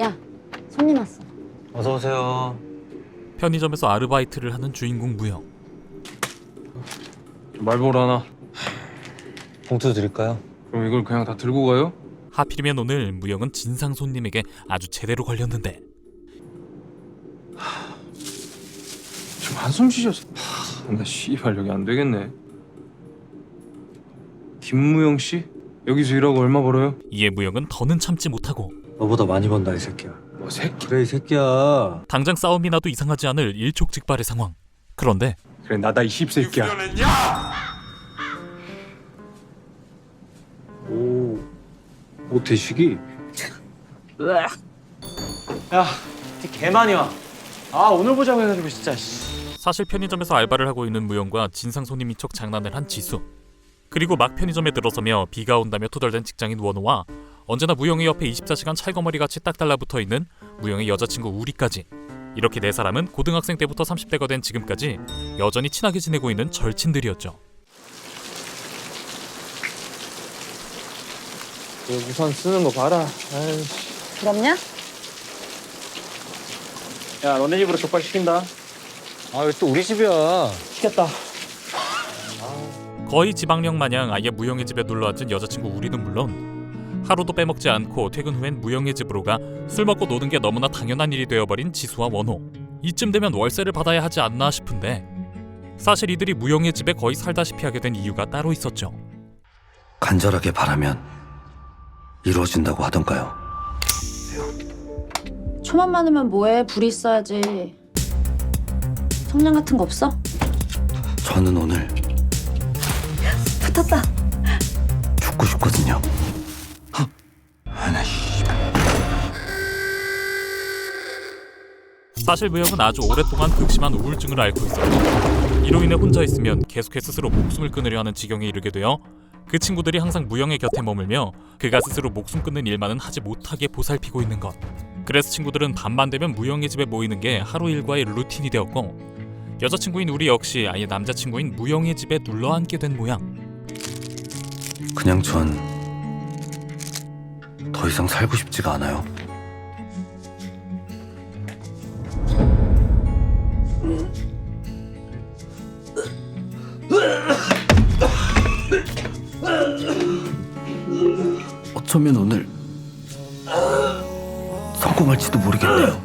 야, 손님 왔어. 어서 오세요. 편의점에서 아르바이트를 하는 주인공 무영. 말벌 하나. 봉투 드릴까요? 그럼 이걸 그냥 다 들고 가요? 하필이면 오늘 무영은 진상 손님에게 아주 제대로 걸렸는데 좀 한숨 쉬셨어. 하, 나 씨발 여기 안 되겠네. 김무영 씨? 여기서 일하고 얼마 벌어요? 이에 무영은 더는 참지 못하고 너보다 많이 번다 이 새끼야. 뭐 새끼. 그래 이 새끼야. 당장 싸움이 나도 이상하지 않을 일촉즉발의 상황. 그런데 그래 나다 이 씹새끼야. 오. 오태식이. 야, 개 많이 와. 아 오늘 보자고 해가지고 진짜. 씨. 사실 편의점에서 알바를 하고 있는 무영과 진상 손님인 척 장난을 한 지수. 그리고 막 편의점에 들어서며 비가 온다며 투덜댄 직장인 원호와 언제나 무영의 옆에 24시간 찰거머리 같이 딱 달라붙어 있는 무영의 여자친구 우리까지. 이렇게 네 사람은 고등학생 때부터 30대가 된 지금까지 여전히 친하게 지내고 있는 절친들이었죠. 그 우산 쓰는 거 봐라. 아이씨. 부럽냐? 야 너네 집으로 족발 시킨다. 아 왜 또 우리 집이야? 시켰다. 거의 지방령 마냥 아예 무영의 집에 놀러 앉은 여자친구 우리는 물론 하루도 빼먹지 않고 퇴근 후엔 무영의 집으로 가 술 먹고 노는 게 너무나 당연한 일이 되어버린 지수와 원호 이쯤 되면 월세를 받아야 하지 않나 싶은데 사실 이들이 무영의 집에 거의 살다시피 하게 된 이유가 따로 있었죠 간절하게 바라면 이루어진다고 하던가요? 초만 많으면 뭐해? 불이 있어야지. 성냥 같은 거 없어? 저는 오늘 붙었다. 죽고 싶거든요. 사실 무영은 아주 오랫동안 극심한 우울증을 앓고 있었고 이로 인해 혼자 있으면 계속해 스스로 목숨을 끊으려 하는 지경에 이르게 되어 그 친구들이 항상 무영의 곁에 머물며 그가 스스로 목숨 끊는 일만은 하지 못하게 보살피고 있는 것. 그래서 친구들은 밤만 되면 무영의 집에 모이는 게 하루 일과의 루틴이 되었고 여자친구인 우리 역시 아예 남자친구인 무영의 집에 눌러 앉게 된 모양. 그냥 전 더 이상 살고 싶지가 않아요. 어쩌면 오늘 성공할지도 모르겠네요.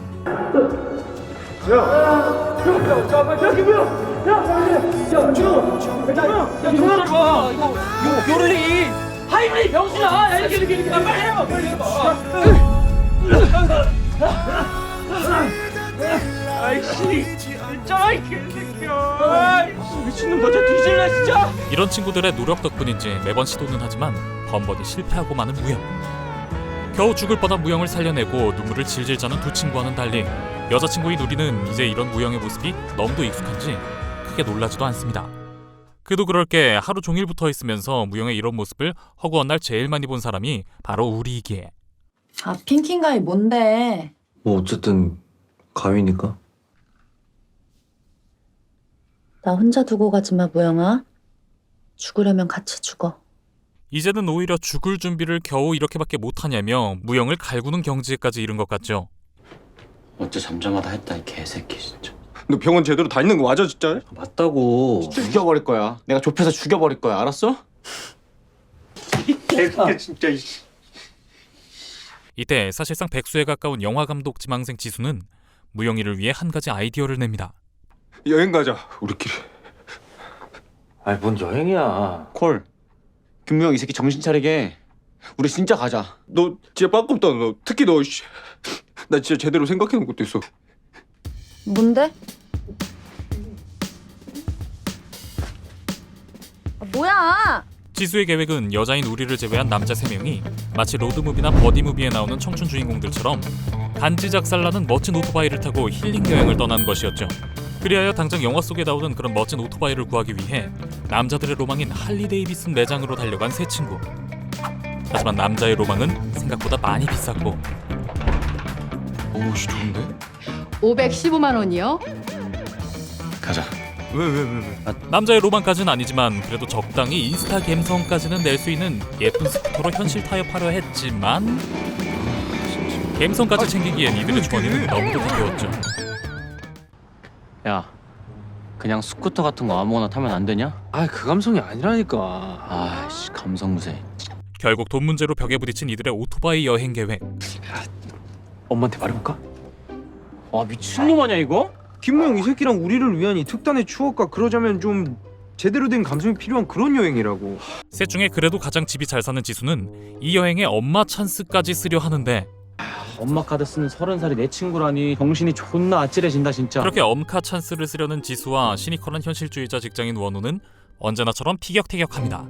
이런 친구들의 노력 덕분인지 매번 시도는 하지만 번번이 실패하고 마는 무영. 겨우 죽을 뻔한 무영을 살려내고 눈물을 질질 짜는 두 친구와는 달리 여자친구인 우리는 이제 이런 무영의 모습이 너무도 익숙한지 크게 놀라지도 않습니다. 그도 그럴 게 하루 종일 붙어 있으면서 무영의 이런 모습을 허구한 날 제일 많이 본 사람이 바로 우리이기에 아, 핑킹가이 뭔데? 뭐 어쨌든 가위니까. 나 혼자 두고 가지 마, 무영아. 죽으려면 같이 죽어. 이제는 오히려 죽을 준비를 겨우 이렇게밖에 못하냐며 무영을 갈구는 경지에까지 이른 것 같죠. 어째 잠잠하다 했다 이 개새끼 진짜. 너 병원 제대로 다니는 거 맞아 진짜? 맞다고. 죽여버릴 거야. 내가 좁혀서 죽여버릴 거야. 알았어? 개새끼 진짜. 이때 사실상 백수에 가까운 영화 감독 지망생 지수는 무영이를 위해 한 가지 아이디어를 냅니다. 여행 가자 우리끼리. 아니 뭔 여행이야. 콜. 김무영 이 새끼 정신 차리게. 우리 진짜 가자. 너 진짜 빠껍다 너. 특히 너. 씨. 나 진짜 제대로 생각해 놓은 것도 있어. 뭔데? 아, 뭐야? 지수의 계획은 여자인 우리를 제외한 남자 3명이 마치 로드무비나 버디무비에 나오는 청춘 주인공들처럼 간지 작살나는 멋진 오토바이를 타고 힐링 여행을 떠나는 것이었죠. 그리하여 당장 영화 속에 나오는 그런 멋진 오토바이를 구하기 위해 남자들의 로망인 할리 데이비슨 매장으로 달려간 세 친구. 하지만 남자의 로망은 생각보다 많이 비쌌고 오씨 좋은데? 515만 원이요? 가자. 왜 왜 왜 왜? 남자의 로망까지는 아니지만 그래도 적당히 인스타 감성까지는 낼 수 있는 예쁜 스쿠터로 현실 타협하려 했지만 갬성까지 챙기기엔 이들의 주머니는 너무도 가벼웠죠. 야, 그냥 스쿠터 같은 거 아무거나 타면 안 되냐? 아 그 감성이 아니라니까 아씨 감성무새. 결국 돈 문제로 벽에 부딪힌 이들의 오토바이 여행 계획. 엄마한테 말해볼까? 아 미친놈 아니야 이거? 김모형 이 새끼랑 우리를 위한 이 특단의 추억과 그러자면 좀 제대로 된 감성이 필요한 그런 여행이라고 셋 중에 그래도 가장 집이 잘 사는 지수는 이 여행에 엄마 찬스까지 쓰려 하는데 엄마 카드 쓰는 서른 살이 내 친구라니 정신이 존나 아찔해진다 진짜. 그렇게 엄카 찬스를 쓰려는 지수와 시니컬한 현실주의자 직장인 원우는 언제나처럼 티격태격합니다.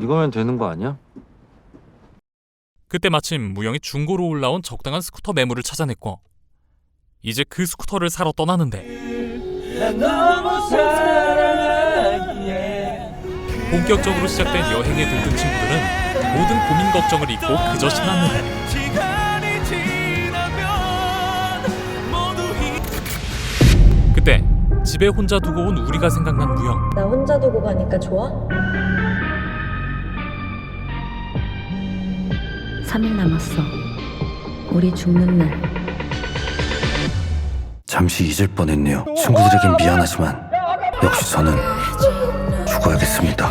이거면 되는 거 아니야? 그때 마침 무영이 중고로 올라온 적당한 스쿠터 매물을 찾아냈고 이제 그 스쿠터를 사러 떠나는데 본격적으로 시작된 여행에 들뜬 친구들은 모든 고민 걱정을 잊고 그저 신났는데 집에 혼자 두고 온 우리가 생각난 무영 나 혼자 두고 가니까 좋아? 3일 남았어. 우리 죽는 날. 잠시 잊을 뻔했네요. 친구들에겐 미안하지만 역시 저는 죽어야겠습니다.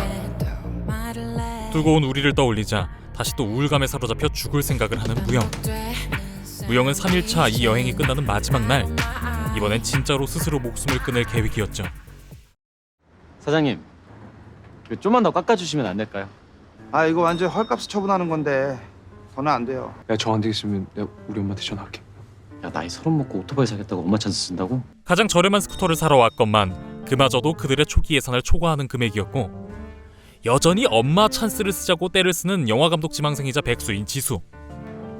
두고 온 우리를 떠올리자 다시 또 우울감에 사로잡혀 죽을 생각을 하는 무영. 무영은 3일차 이 여행이 끝나는 마지막 날 이번엔 진짜로 스스로 목숨을 끊을 계획이었죠. 사장님, 좀만 더 깎아주시면 안 될까요? 아 이거 완전 헐값 처분하는 건데 더는 안 돼요. 야 저 안 되겠으면 내가 우리 엄마한테 전화할게 야 나이 서른 먹고 오토바이 사겠다고 엄마 찬스 쓴다고? 가장 저렴한 스쿠터를 사러 왔건만 그마저도 그들의 초기 예산을 초과하는 금액이었고 여전히 엄마 찬스를 쓰자고 때를 쓰는 영화 감독 지망생이자 백수인 지수.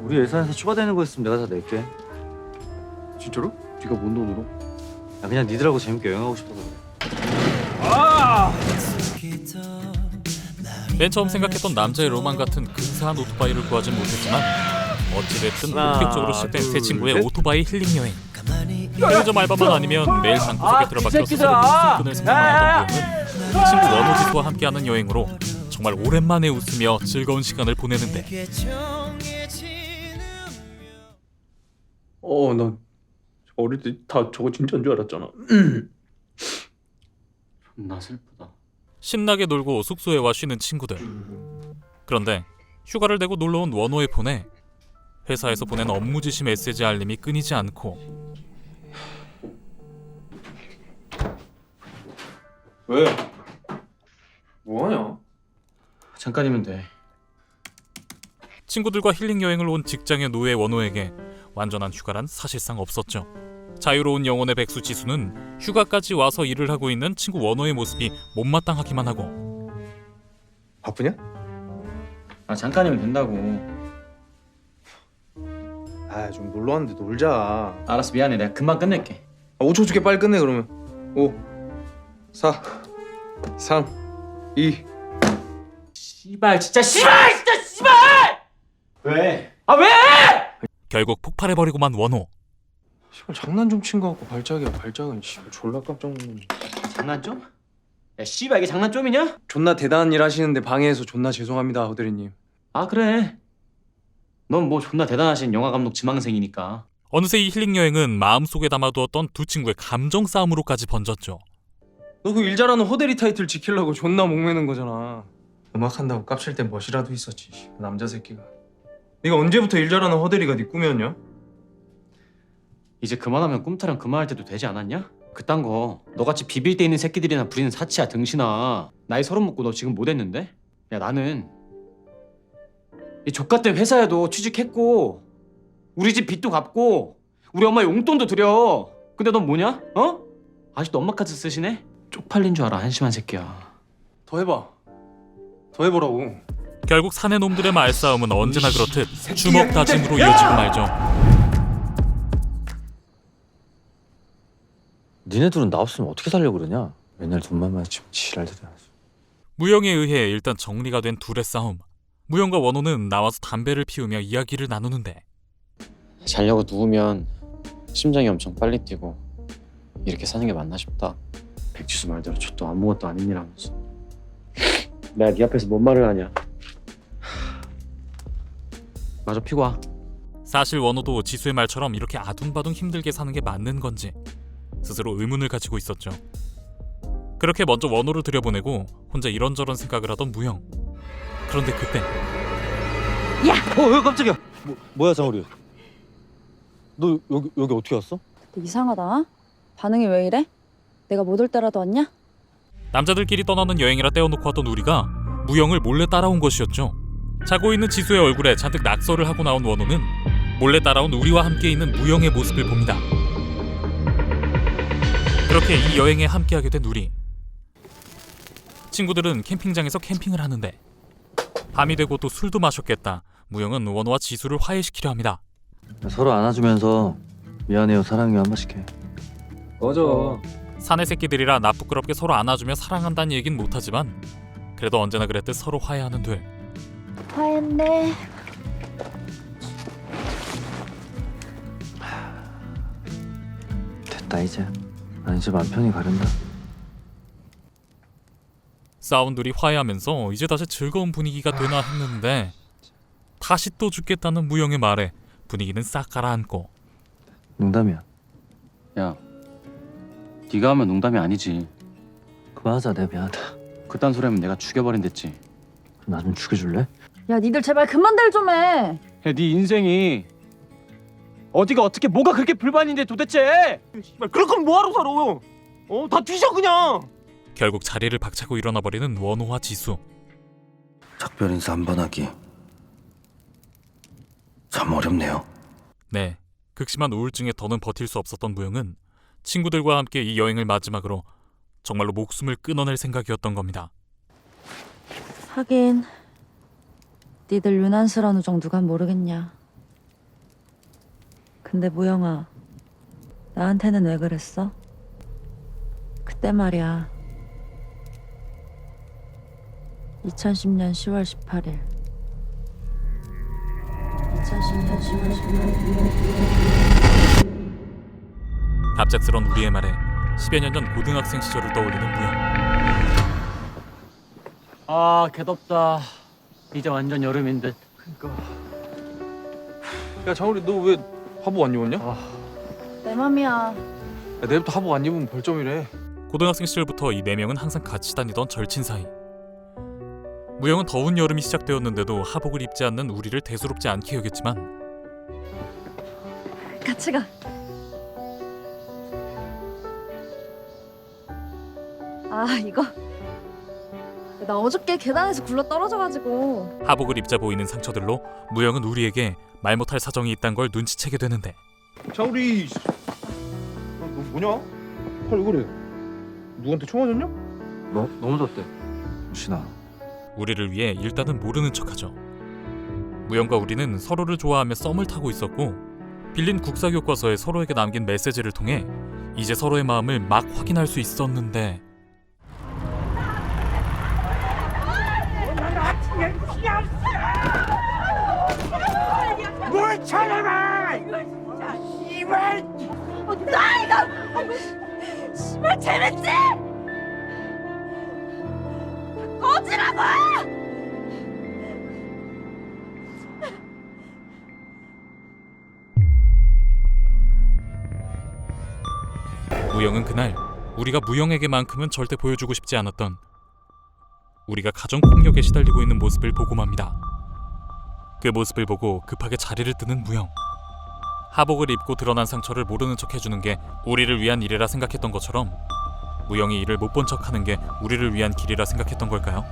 우리 예산에서 추가되는 거 있으면 내가 다 낼게. 야 진짜로? 네가 뭔 돈으로? 그냥 니들하고 재밌게 여행하고 싶어서 그래. 맨 처음 생각했던 남자의 로망 같은 근사한 오토바이를 구하진 못했지만 어찌됐든 하나, 본격적으로 시작된 세 둘, 친구의 셋. 오토바이 힐링 여행. 편의점 알바만 아니면 매일 방구석에 들어박혀 스스로 목숨 끊을 생각만 하던 무영은 친구 원호지수와 함께하는 여행으로 정말 오랜만에 웃으며 즐거운 시간을 보내는데 어나 어릴 때 다 저거 진짜인 줄 알았잖아 존나 슬프다. 신나게 놀고 숙소에 와 쉬는 친구들. 그런데 휴가를 내고 놀러 온 원호의 폰에 회사에서 보낸 업무 지시 메시지 알림이 끊이지 않고 왜? 뭐하냐? 잠깐이면 돼. 친구들과 힐링 여행을 온 직장의 노예 원호에게 완전한 휴가란 사실상 없었죠. 자유로운 영혼의 백수 지수는 휴가까지 와서 일을 하고 있는 친구 원호의 모습이 못마땅하기만 하고 바쁘냐? 아 잠깐이면 된다고. 아 좀 놀러 왔는데 놀자 아, 알았어 미안해 내가 금방 끝낼게. 5초 줄게 빨리 끝내 그러면 5 4 3 2 씨발 진짜 씨발 진짜 씨발! 왜? 아 왜? 결국 폭발해버리고만 원호. 씨발 장난 좀 친 거 같고 발작이야 발작은 씨발 졸라 깜짝 놀랐네 장난점? 야 씨발 이게 장난점이냐? 존나 대단한 일 하시는데 방해해서 존나 죄송합니다 허대리님 아 그래. 넌 뭐 존나 대단하신 영화 감독 지망생이니까. 어느새 이 힐링 여행은 마음속에 담아두었던 두 친구의 감정 싸움으로까지 번졌죠. 너 그 일 잘하는 허대리 타이틀 지키려고 존나 목매는 거잖아 음악 한다고 깝칠 땐 멋이라도 있었지 씨, 남자 새끼가 네가 언제부터 일 잘하는 허대리가 네 꿈이었냐? 이제 그만하면 꿈타령 그만할 때도 되지 않았냐? 그딴 거 너같이 비빌 때 있는 새끼들이나 부리는 사치야 등신아 나이 서른 먹고 너 지금 못했는데? 야 나는 이 족같은 회사에도 취직했고 우리 집 빚도 갚고 우리 엄마 용돈도 드려 근데 넌 뭐냐? 어? 아직도 엄마 카드 쓰시네? 쪽팔린 줄 알아 한심한 새끼야 더 해봐 더 해보라고 결국 사내 놈들의 말싸움은 언제나 그렇듯 주먹 다짐으로 이어지고 말죠. 니네 둘은 나 없으면 어떻게 살려고 그러냐? 맨날 돈만 마치면 지랄들이야. 무영에 의해 일단 정리가 된 둘의 싸움. 무영과 원호는 나와서 담배를 피우며 이야기를 나누는데 자려고 누우면 심장이 엄청 빨리 뛰고 이렇게 사는 게 맞나 싶다. 백지수 말대로 저도 아무것도 아닌 일 하면서 내가 네 앞에서 뭔 말을 하냐. 마저 피고 와 사실 원호도 지수의 말처럼 이렇게 아둥바둥 힘들게 사는 게 맞는 건지 스스로 의문을 가지고 있었죠. 그렇게 먼저 원호를 들여보내고 혼자 이런저런 생각을 하던 무영. 그런데 그때 어, 왜 깜짝이야? 뭐, 뭐야 장우리? 너 여기 여기 어떻게 왔어? 이상하다. 반응이 왜 이래? 내가 못 올 때라도 왔냐? 남자들끼리 떠나는 여행이라 떼어놓고 왔던 우리가 무영을 몰래 따라온 것이었죠. 자고 있는 지수의 얼굴에 잔뜩 낙서를 하고 나온 원호는 몰래 따라온 우리와 함께 있는 무영의 모습을 봅니다. 그렇게 이 여행에 함께하게 된 우리. 친구들은 캠핑장에서 캠핑을 하는데 밤이 되고 또 술도 마셨겠다. 무영은 원호와 지수를 화해시키려 합니다. 서로 안아주면서 미안해요 사랑해요 한 번씩 해. 꺼져. 사내 새끼들이라 나쁘끄럽게 서로 안아주며 사랑한다는 얘긴 못하지만 그래도 언제나 그랬듯 서로 화해하는 둘. 화했네. 됐다 이제. 난 이제 맘 편히 가른다. 싸운 둘이 화해하면서 이제 다시 즐거운 분위기가 되나 했는데 다시 또 죽겠다는 무영의 말에 분위기는 싹 가라앉고 농담이야. 야, 네가 하면 농담이 아니지. 그만하자 내가 미안하다. 그딴 소리 하면 내가 죽여버린댔지. 나 좀 죽여줄래? 야, 니들 제발 그만들 좀 해. 야, 네 인생이 어디가 어떻게 뭐가 그렇게 불만인데 도대체? 그럴 거면 뭐하러 살아? 어? 다 뒤져 그냥. 결국 자리를 박차고 일어나 버리는 원호와 지수. 작별 인사 한 번 하기 참 어렵네요. 네, 극심한 우울증에 더는 버틸 수 없었던 무영은 친구들과 함께 이 여행을 마지막으로 정말로 목숨을 끊어낼 생각이었던 겁니다. 하긴 니들 유난스러운 우정 누가 모르겠냐. 근데 무영아, 나한테는 왜 그랬어? 그때 말이야. 2010년 10월 18일. 2010년 10월 18일. 갑작스런 우리의 말에 10여 년 전 고등학생 시절을 떠올리는 무영. 아, 개덥다. 이제 완전 여름인데. 야 장우리 너 왜 하복 안 입었냐? 내 맘이야. 야, 내일부터 하복 안 입으면 벌점이래. 고등학생 시절부터 이 네 명은 항상 같이 다니던 절친 사이. 무영은 더운 여름이 시작되었는데도 하복을 입지 않는 우리를 대수롭지 않게 여겼지만 같이 가. 아 이거 나 어저께 계단에서 굴러 떨어져가지고 하복을 입자 보이는 상처들로 무영은 우리에게 말 못할 사정이 있단 걸 눈치채게 되는데 장우리, 너, 너 뭐냐? 팔왜 그래? 누구한테 총 맞았냐? 너 너무 덥대. 신아. 우리를 위해 일단은 모르는 척하죠. 무영과 우리는 서로를 좋아하며 썸을 타고 있었고 빌린 국사 교과서에 서로에게 남긴 메시지를 통해 이제 서로의 마음을 막 확인할 수 있었는데 무영은 그날 우리가 무영에게만큼은 절대 보여주고 싶지 않았던 우리가 가정 폭력에 시달리고 있는 모습을 보고 맙니다. 그 모습을 보고 급하게 자리를 뜨는 무영. 하복을 입고 드러난 상처를 모르는 척 해주는 게 우리를 위한 일이라 생각했던 것처럼 무영이 이를 못 본 척하는 게 우리를 위한 길이라 생각했던 걸까요?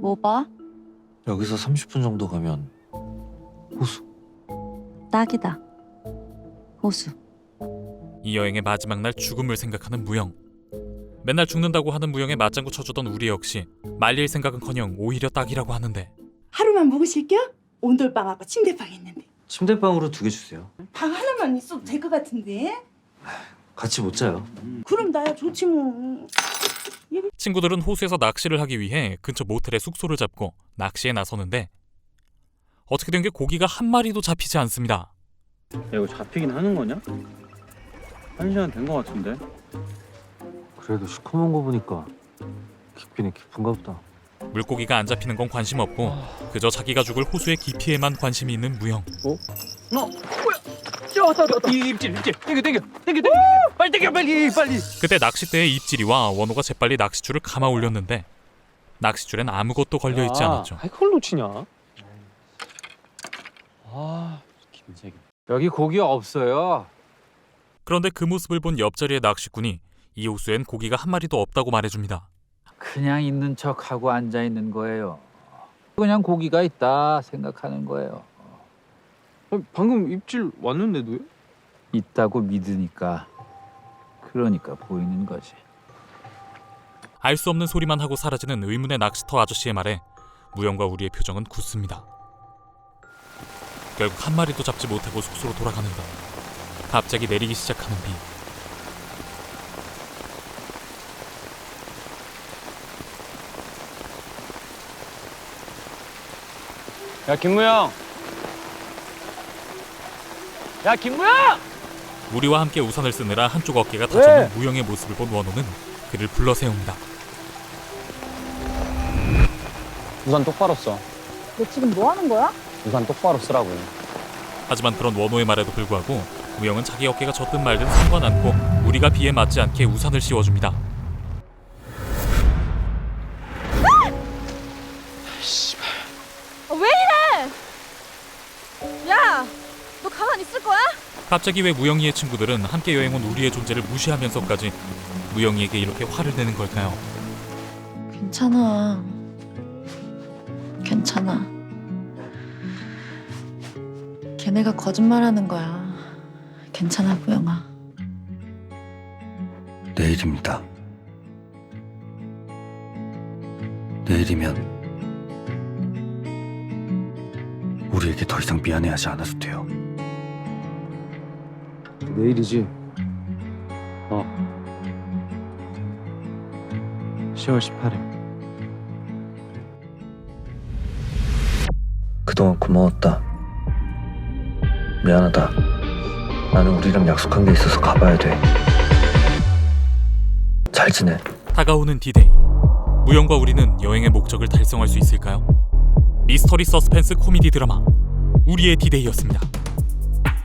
뭐 봐? 여기서 30분 정도 가면 호수. 딱이다. 호수. 이 여행의 마지막 날 죽음을 생각하는 무영. 맨날 죽는다고 하는 무영에 맞장구 쳐주던 우리 역시 말릴 생각은커녕 오히려 딱이라고 하는데 하루만 묵으실게요? 온돌방하고 침대방 있는데 침대방으로 두 개 주세요. 방 하나만 있어도 될 것 같은데 같이 못 자요. 그럼 나야 좋지 뭐 친구들은 호수에서 낚시를 하기 위해 근처 모텔에 숙소를 잡고 낚시에 나서는데 어떻게 된 게 고기가 한 마리도 잡히지 않습니다. 야, 이거 잡히긴 하는 거냐? 한 시간 된 거 같은데. 그래도 시커먼 거 보니까 깊이는 깊은가 보다. 물고기가 안 잡히는 건 관심 없고 그저 자기가 죽을 호수의 깊이에만 관심이 있는 무영. 입질 입질 땡겨 땡겨 땡겨 땡겨 빨리 땡겨 빨리 빨리 그때 낚싯대에 입질이와 원호가 재빨리 낚싯줄을 감아 올렸는데 낚싯줄엔 아무것도 걸려 있지 않았죠. 아이 그걸 놓치냐 아 김세기. 여기 고기 없어요 그런데 그 모습을 본 옆자리의 낚시꾼이 이 호수엔 고기가 한 마리도 없다고 말해줍니다. 그냥 있는 척하고 앉아 있는 거예요. 그냥 고기가 있다 생각하는 거예요. 방금 입질 왔는데도요? 있다고 믿으니까 그러니까 보이는 거지. 알 수 없는 소리만 하고 사라지는 의문의 낚시터 아저씨의 말에 무영과 우리의 표정은 굳습니다. 결국 한 마리도 잡지 못하고 숙소로 돌아가는데 갑자기 내리기 시작하는 비. 야 김무영. 야 김무영. 우리와 함께 우산을 쓰느라 한쪽 어깨가 다쳐있는 무영의 모습을 본 원호는 그를 불러 세웁니다. 우산 똑바로 써. 너 지금 뭐 하는 거야? 우산 똑바로 쓰라고. 하지만 그런 원호의 말에도 불구하고 무영은 자기 어깨가 젖든 말든 상관 않고 우리가 비에 맞지 않게 우산을 씌워줍니다. 왜 이래? 야, 너 가만 있을 거야? 갑자기 왜 무영이의 친구들은 함께 여행 온 우리의 존재를 무시하면서까지 무영이에게 이렇게 화를 내는 걸까요? 괜찮아. 괜찮아. 걔네가 거짓말하는 거야. 괜찮아, 무영아. 내일입니다. 내일이면 우리에게 더 이상 미안해하지 않아도 돼요. 내일이지. 어. 10월 18일. 그동안 고마웠다. 미안하다. 나는 우리랑 약속한 게 있어서 가봐야 돼. 잘 지내. 다가오는 디데이. 무영과 우리는 여행의 목적을 달성할 수 있을까요? 미스터리 서스펜스 코미디 드라마 우리의 디데이였습니다.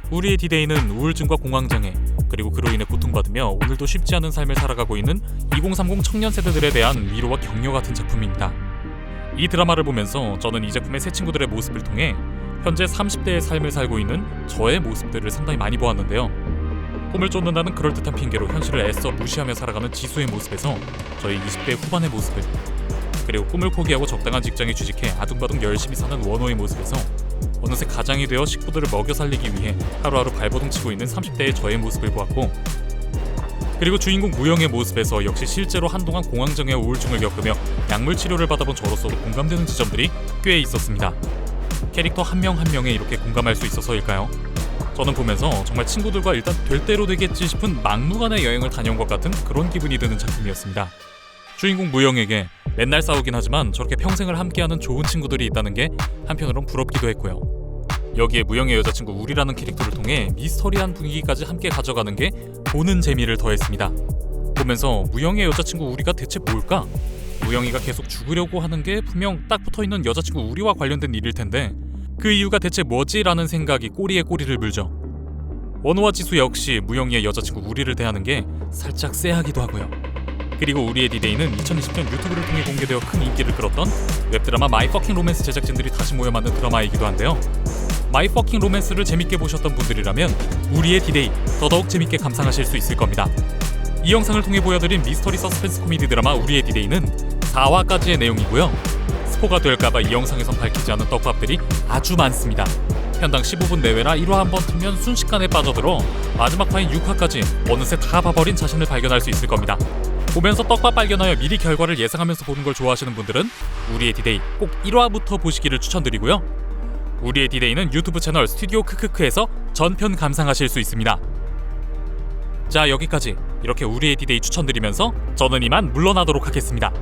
우리의 디데이는 우울증과 공황장애 그리고 그로 인해 고통받으며 오늘도 쉽지 않은 삶을 살아가고 있는 2030 청년 세대들에 대한 위로와 격려 같은 작품입니다. 이 드라마를 보면서 저는 이 작품의 새 친구들의 모습을 통해 현재 30대의 삶을 살고 있는 저의 모습들을 상당히 많이 보았는데요. 꿈을 쫓는다는 그럴듯한 핑계로 현실을 애써 무시하며 살아가는 지수의 모습에서 저희 20대 후반의 모습을 그리고 꿈을 포기하고 적당한 직장에 취직해 아둥바둥 열심히 사는 원호의 모습에서 어느새 가장이 되어 식구들을 먹여 살리기 위해 하루하루 발버둥 치고 있는 30대의 저의 모습을 보았고 그리고 주인공 무영의 모습에서 역시 실제로 한동안 공황장애 우울증을 겪으며 약물 치료를 받아본 저로서도 공감되는 지점들이 꽤 있었습니다. 캐릭터 한 명 한 명에 이렇게 공감할 수 있어서일까요? 저는 보면서 정말 친구들과 일단 될 대로 되겠지 싶은 막무가내 여행을 다녀온 것 같은 그런 기분이 드는 작품이었습니다. 주인공 무영에게 맨날 싸우긴 하지만 저렇게 평생을 함께하는 좋은 친구들이 있다는 게 한편으론 부럽기도 했고요. 여기에 무영의 여자친구 우리라는 캐릭터를 통해 미스터리한 분위기까지 함께 가져가는 게 보는 재미를 더했습니다. 보면서 무영의 여자친구 우리가 대체 뭘까? 무영이가 계속 죽으려고 하는 게 분명 딱 붙어 있는 여자친구 우리와 관련된 일일 텐데 그 이유가 대체 뭐지라는 생각이 꼬리에 꼬리를 물죠. 원호와 지수 역시 무영이의 여자친구 우리를 대하는 게 살짝 쎄하기도 하고요. 그리고 우리의 디데이는 2020년 유튜브를 통해 공개되어 큰 인기를 끌었던 웹드라마 마이 퍼킹 로맨스 제작진들이 다시 모여 만든 드라마이기도 한데요. 마이 퍼킹 로맨스를 재밌게 보셨던 분들이라면 우리의 디데이 더더욱 재밌게 감상하실 수 있을 겁니다. 이 영상을 통해 보여드린 미스터리 서스펜스 코미디 드라마 우리의 디데이는 4화까지의 내용이고요. 스포가 될까봐 이 영상에선 밝히지 않은 떡밥들이 아주 많습니다. 편당 15분 내외라 1화 한 번 틀면 순식간에 빠져들어 마지막 화인 6화까지 어느새 다 봐버린 자신을 발견할 수 있을 겁니다. 보면서 떡밥 발견하여 미리 결과를 예상하면서 보는 걸 좋아하시는 분들은 우리의 디데이 꼭 1화부터 보시기를 추천드리고요. 우리의 디데이는 유튜브 채널 스튜디오 크크크에서 전편 감상하실 수 있습니다. 자 여기까지 이렇게 우리의 디데이 추천드리면서 저는 이만 물러나도록 하겠습니다.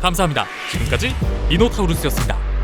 감사합니다. 지금까지 미노타우루스였습니다.